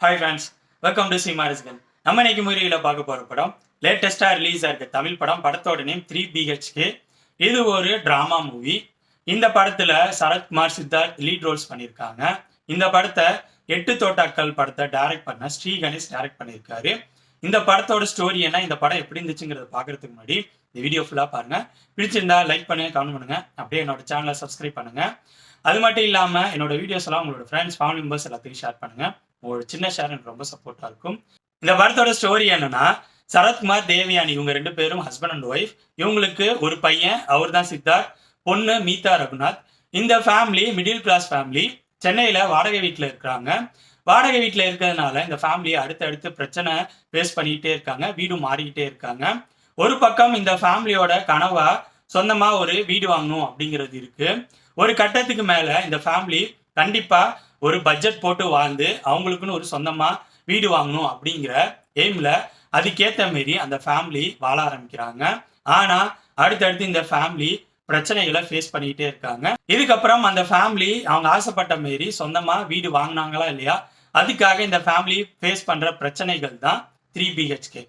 Hi friends welcome to சிமாரிஸ்கன் நம்ம இன்னைக்கு முறையில் பார்க்க போகிற படம் லேட்டஸ்ட்டாக ரிலீஸ் ஆகிருக்க தமிழ் படம் படத்தோட நேம் த்ரீ பிஹெச்கே இது ஒரு ட்ராமா மூவி இந்த படத்தில் சரத்குமார் சித்தார்த் லீட் ரோல்ஸ் பண்ணியிருக்காங்க. இந்த படத்தை எட்டு தோட்டாக்கள் படத்தை டைரக்ட் பண்ண ஸ்ரீ கணேஷ் டைரக்ட் பண்ணியிருக்காரு. இந்த படத்தோட ஸ்டோரி என்ன இந்த படம் எப்படி இருந்துச்சுங்கிறத பார்க்கறதுக்கு முன்னாடி இந்த வீடியோ ஃபுல்லாக பாருங்கள் பிடிச்சிருந்தா லைக் பண்ணுங்க கமெண்ட் பண்ணுங்க. அப்படியே என்னோட சேனலை சப்ஸ்கிரைப் பண்ணுங்க. அது மட்டும் இல்லாமல் என்னோட வீடியோஸ் எல்லாம் உங்களோட ஃப்ரெண்ட்ஸ் ஃபேமிலி மெம்பர்ஸ் எல்லாத்தையும் ஷேர் பண்ணுங்கள் ஒரு சின்ன ஷேர் எனக்கு ரொம்ப சப்போர்ட்டாக இருக்கும். இந்த படத்தோட ஸ்டோரி என்னன்னா சரத்குமார் தேவயானி இவங்க ரெண்டு பேரும் ஹஸ்பண்ட் அண்ட் ஒய்ஃப் இவங்களுக்கு ஒரு பையன் அவர் தான் சித்தார்த் பொண்ணு மீதா ரகுநாத். இந்த ஃபேமிலி மிடில் கிளாஸ் ஃபேமிலி சென்னையில் வாடகை வீட்டில் இருக்கிறாங்க வாடகை வீட்டில் இருக்கிறதுனால இந்த ஃபேமிலி அடுத்தடுத்து பிரச்சனை ஃபேஸ் பண்ணிக்கிட்டே இருக்காங்க வீடு மாறிக்கிட்டே இருக்காங்க. ஒரு பக்கம் இந்த ஃபேமிலியோட கனவா சொந்தமாக ஒரு வீடு வாங்கணும் அப்படிங்கிறது இருக்கு. ஒரு கட்டத்துக்கு மேலே இந்த ஃபேமிலி கண்டிப்பாக ஒரு பட்ஜெட் போட்டு வாழ்ந்து அவங்களுக்குன்னு ஒரு சொந்தமா வீடு வாங்கணும் அப்படிங்கிற எய்ம்ல அதுக்கேத்த மாரி அந்த ஃபேமிலி வாழ ஆரம்பிக்கிறாங்க. ஆனா அடுத்தடுத்து இந்த ஃபேமிலி பிரச்சனைகளை ஃபேஸ் பண்ணிக்கிட்டே இருக்காங்க. இதுக்கப்புறம் அந்த ஃபேமிலி அவங்க ஆசைப்பட்ட மாரி சொந்தமா வீடு வாங்கினாங்களா இல்லையா? அதுக்காக இந்த ஃபேமிலி ஃபேஸ் பண்ற பிரச்சனைகள் தான் த்ரீ பிஹெச்கே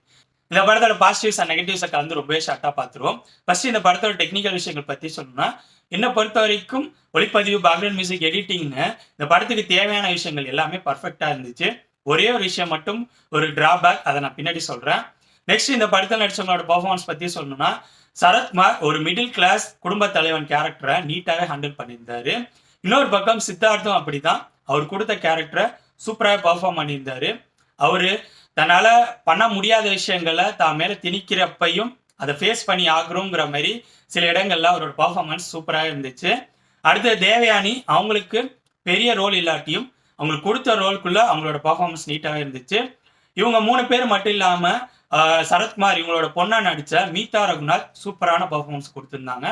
இந்த படத்தோட பாசிட்டிவ்ஸ் அண்ட் நெகட்டிவ்ஸை கலந்து ரொம்பவே ஷார்ட்டாக பார்த்துருவோம். ஃபர்ஸ்ட் இந்த படத்தோட டெக்னிக்கல் விஷயங்கள் பற்றி சொல்லணும்னா என்னை பொறுத்த வரைக்கும் ஒளிப்பதிவு பேக்ரவுண்ட் மியூசிக் எடிட்டிங்னு இந்த படத்துக்கு தேவையான விஷயங்கள் எல்லாமே பர்ஃபெக்டாக இருந்துச்சு. ஒரே ஒரு விஷயம் மட்டும் ஒரு டிராபேக் அதை நான் பின்னாடி சொல்கிறேன் நெக்ஸ்ட் இந்த படத்தில் நடிச்சவங்களோட பர்ஃபார்மன்ஸ் பற்றி சொல்லணும்னா சரத்குமார் ஒரு மிடில் கிளாஸ் குடும்ப தலைவன் கேரக்டரை நீட்டாகவே ஹேண்டில் பண்ணியிருந்தாரு. இன்னொரு பக்கம் சித்தார்த்தும் அப்படிதான் அவர் கொடுத்த கேரக்டரை சூப்பராக பர்ஃபார்ம் பண்ணியிருந்தாரு. அவர் தன்னால் பண்ண முடியாத விஷயங்களை தான் மேலே திணிக்கிறப்பையும் அதை ஃபேஸ் பண்ணி ஆகுறோங்கிற மாதிரி சில இடங்கள்ல அவரோட பர்ஃபார்மன்ஸ் சூப்பராக இருந்துச்சு. அடுத்தது தேவயானி அவங்களுக்கு பெரிய ரோல் இல்லாட்டியும் அவங்களுக்கு கொடுத்த ரோலுக்குள்ள அவங்களோட பர்ஃபார்மன்ஸ் நீட்டாக இருந்துச்சு. இவங்க மூணு பேர் மட்டும் இல்லாம சரத்குமார் இவங்களோட பொண்ணா நடிச்ச மீதா ரகுநாத் சூப்பரான பர்ஃபார்மன்ஸ் கொடுத்துருந்தாங்க.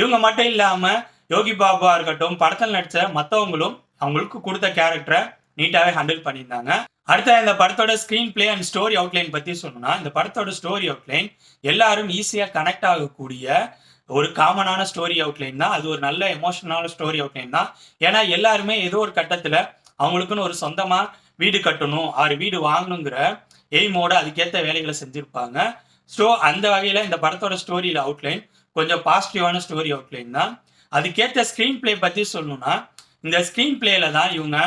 இவங்க மட்டும் இல்லாம யோகி பாபா இருக்கட்டும் படத்தில் நடித்த மற்றவங்களும் அவங்களுக்கு கொடுத்த கேரக்டரை நீட்டாகவே ஹேண்டில் பண்ணியிருந்தாங்க. அடுத்த இந்த படத்தோட screenplay and story outline பற்றி சொல்லணும்னா இந்த படத்தோட ஸ்டோரி அவுட்லைன் எல்லாரும் ஈஸியாக கனெக்ட் ஆகக்கூடிய ஒரு காமனான ஸ்டோரி அவுட்லைன் தான். அது ஒரு நல்ல எமோஷனலான ஸ்டோரி அவுட்லைன் தான். ஏன்னா எல்லாருமே ஏதோ ஒரு கட்டத்தில் அவங்களுக்குன்னு ஒரு சொந்தமாக வீடு கட்டணும் ஆறு வீடு வாங்கணுங்கிற எய்மோட அதுக்கேற்ற வேலைகளை செஞ்சுருப்பாங்க. ஸோ அந்த வகையில் இந்த படத்தோட ஸ்டோரியில் அவுட்லைன் கொஞ்சம் பாசிட்டிவான ஸ்டோரி அவுட்லைன் தான். அதுக்கேற்ற ஸ்க்ரீன் பிளே பற்றி சொல்லணும்னா இந்த ஸ்க்ரீன் பிளேல தான் இவங்க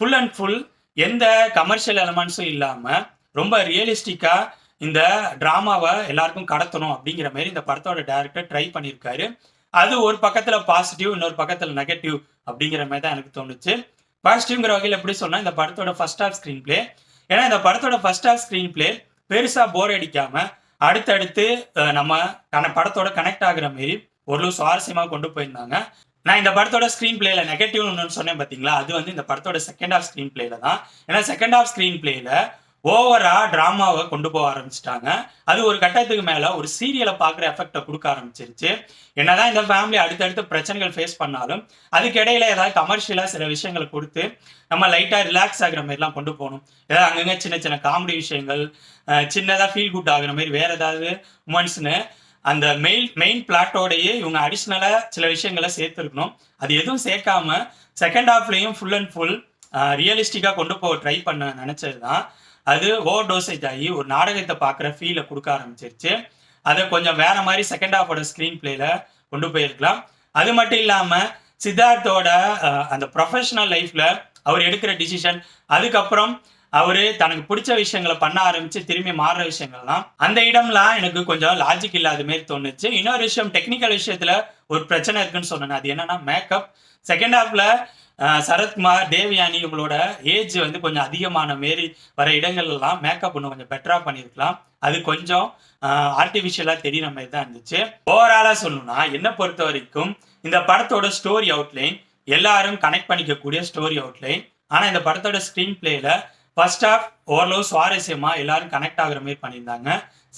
ஃபுல் அண்ட் ஃபுல் எந்த கமர்ஷியல் எலமெண்ட்ஸும் இல்லாமல் ரொம்ப ரியலிஸ்டிக்காக இந்த ட்ராமாவை எல்லாருக்கும் கடத்தணும் அப்படிங்கிற மாதிரி இந்த படத்தோட டேரக்டர் ட்ரை பண்ணியிருக்காரு. அது ஒரு பக்கத்தில் பாசிட்டிவ் இன்னொரு பக்கத்தில் நெகட்டிவ் அப்படிங்கிற மாதிரி தான் எனக்கு தோணுச்சு. பாசிட்டிவ்ங்கிற வகையில் எப்படி சொன்னால் இந்த படத்தோட ஃபர்ஸ்ட் ஆஃப் ஸ்க்ரீன் பிளே ஏன்னா இந்த படத்தோட ஃபர்ஸ்ட் ஆஃப் ஸ்க்ரீன் பிளே பெருசாக போர் அடிக்காம அடுத்தடுத்து நம்ம கன படத்தோட கனெக்ட் ஆகுற மாரி ஒரு சுவாரஸ்யமாக கொண்டு போயிருந்தாங்க. நான் இந்த படத்தோட ஸ்க்ரீன் பிளேல நெகட்டிவ் ஒன்று சொன்னேன் பார்த்தீங்களா அது வந்து இந்த படத்தோட செகண்ட் ஹாஃப் ஸ்க்ரீன் பிளேல தான். ஏன்னா செகண்ட் ஹாஃப் ஸ்க்ரீன் பிளேல ஓவரா டிராமாவை கொண்டு போக ஆரம்பிச்சிட்டாங்க. அது ஒரு கட்டத்துக்கு மேல ஒரு சீரியலை பார்க்குற எஃபெக்டை கொடுக்க ஆரம்பிச்சிருச்சு. என்னதான் இந்த ஃபேமிலி அடுத்தடுத்து பிரச்சனைகள் ஃபேஸ் பண்ணாலும் அதுக்கு இடையில ஏதாவது கமர்ஷியலாக சில விஷயங்களை கொடுத்து நம்ம லைட்டாக ரிலாக்ஸ் ஆகுற மாதிரிலாம் கொண்டு போகணும். ஏதாவது அங்கங்கே சின்ன சின்ன காமெடி விஷயங்கள் சின்னதாக ஃபீல் குட் ஆகுற மாதிரி வேற ஏதாவது உமன்ஸ்னு அந்த மெயின் மெயின் பிளாட்டோடையே இவங்க அடிஷ்னலாக சில விஷயங்களை சேர்த்துருக்கணும். அது எதுவும் சேர்க்காம செகண்ட் ஹாஃப்லேயும் ஃபுல் அண்ட் ஃபுல் ரியலிஸ்டிக்காக கொண்டு போக ட்ரை பண்ண நினச்சது தான் அது ஓவர் டோசேஜ் ஆகி ஒரு நாடகத்தை பார்க்குற ஃபீலை கொடுக்க ஆரம்பிச்சிருச்சு. அதை கொஞ்சம் வேற மாதிரி செகண்ட் ஹாஃபோட ஸ்க்ரீன் பிளேல கொண்டு போயிருக்கலாம். அது மட்டும் இல்லாமல் சித்தார்த்தோட அந்த ப்ரொஃபஷனல் லைஃப்பில் அவர் எடுக்கிற டிசிஷன் அதுக்கப்புறம் அவரு தனக்கு பிடிச்ச விஷயங்களை பண்ண ஆரம்பிச்சு திரும்பி மாறுற விஷயங்கள்லாம். அந்த இடம்லாம் எனக்கு கொஞ்சம் லாஜிக் இல்லாத மாதிரி தோணுச்சு. இன்னொரு விஷயம் டெக்னிக்கல் விஷயத்துல ஒரு பிரச்சனை இருக்குன்னு சொன்னேன். அது என்னன்னா மேக்கப் செகண்ட் ஹாஃப்ல சரத்குமார் தேவயானி இவங்களோட ஏஜ் வந்து கொஞ்சம் அதிகமான மாரி வர இடங்கள்லாம் மேக்கப் ஒன்று கொஞ்சம் பெட்டராக பண்ணியிருக்கலாம். அது கொஞ்சம் ஆர்டிஃபிஷியலாக தெரியுற மாதிரி தான் இருந்துச்சு. ஓவராலாக சொல்லணும்னா என்னை பொறுத்த வரைக்கும் இந்த படத்தோட ஸ்டோரி அவுட்லைன் எல்லாரும் கனெக்ட் பண்ணிக்கக்கூடிய ஸ்டோரி அவுட்லைன் ஆனால் இந்த படத்தோட ஸ்க்ரீன் பிளேல ஃபர்ஸ்ட் ஹாஃப் ஓரளவு சுவாரஸ்யமா எல்லாரும் கனெக்ட் ஆகுற மாதிரி பண்ணியிருந்தாங்க.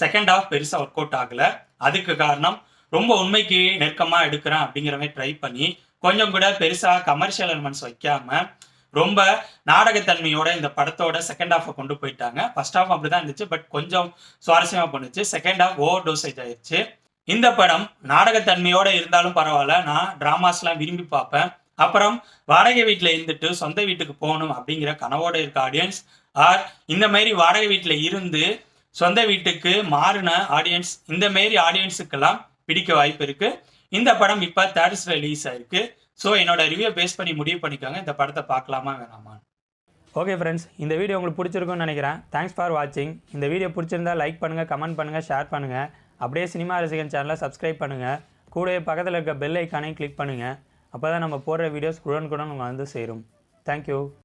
செகண்ட் ஹாஃப் பெருசாக ஒர்க் அவுட் ஆகல. அதுக்கு காரணம் ரொம்ப உண்மைக்கு நெருக்கமாக எடுக்கிறேன் அப்படிங்கிற மாதிரி ட்ரை பண்ணி கொஞ்சம் கூட பெருசாக கமர்ஷியல் எலிமெண்ட்ஸ் வைக்காம ரொம்ப நாடகத்தன்மையோட இந்த படத்தோட செகண்ட் ஹாஃபை கொண்டு போயிட்டாங்க. ஃபர்ஸ்ட் ஹாஃப் அப்படிதான் இருந்துச்சு பட் கொஞ்சம் சுவாரஸ்யமா பண்ணுச்சு செகண்ட் ஹாஃப் ஓவர் டோசேஜ் ஆயிடுச்சு இந்த படம் நாடகத்தன்மையோட இருந்தாலும் பரவாயில்ல. நான் டிராமாஸ்லாம் விரும்பி பார்ப்பேன். அப்புறம் வாடகை வீட்டில் இருந்துட்டு சொந்த வீட்டுக்கு போகணும் அப்படிங்கிற கனவோட இருக்க ஆடியன்ஸ் ஆர் இந்த மாதிரி வாடகை வீட்டில் இருந்து சொந்த வீட்டுக்கு மாறின ஆடியன்ஸ் இந்த மாரி ஆடியன்ஸுக்கெல்லாம் பிடிக்க வாய்ப்பு இருக்கு. இந்த படம் இப்போ தேர்ட்ஸ் ரிலீஸ் ஆயிருக்கு. ஸோ என்னோட ரிவ்யூ பேஸ் பண்ணி முடிவு பண்ணிக்கோங்க. இந்த படத்தை பார்க்கலாமா வேணாமா? ஓகே ஃப்ரெண்ட்ஸ் இந்த வீடியோ உங்களுக்கு பிடிச்சிருக்கும்னு நினைக்கிறேன். தேங்க்ஸ் ஃபார் வாட்சிங் இந்த வீடியோ பிடிச்சிருந்தா லைக் பண்ணுங்கள் கமெண்ட் பண்ணுங்கள் ஷேர் பண்ணுங்கள் அப்படியே சினிமா ரசிகன் சேனலை சப்ஸ்கிரைப் பண்ணுங்கள் கூடவே பக்கத்தில் இருக்க பெல் ஐக்கானையும் கிளிக் பண்ணுங்கள் அப்போ தான் நம்ம போடுற வீடியோஸ் உடனுக்குடன் உங்களை வந்து சேரும். தேங்க்யூ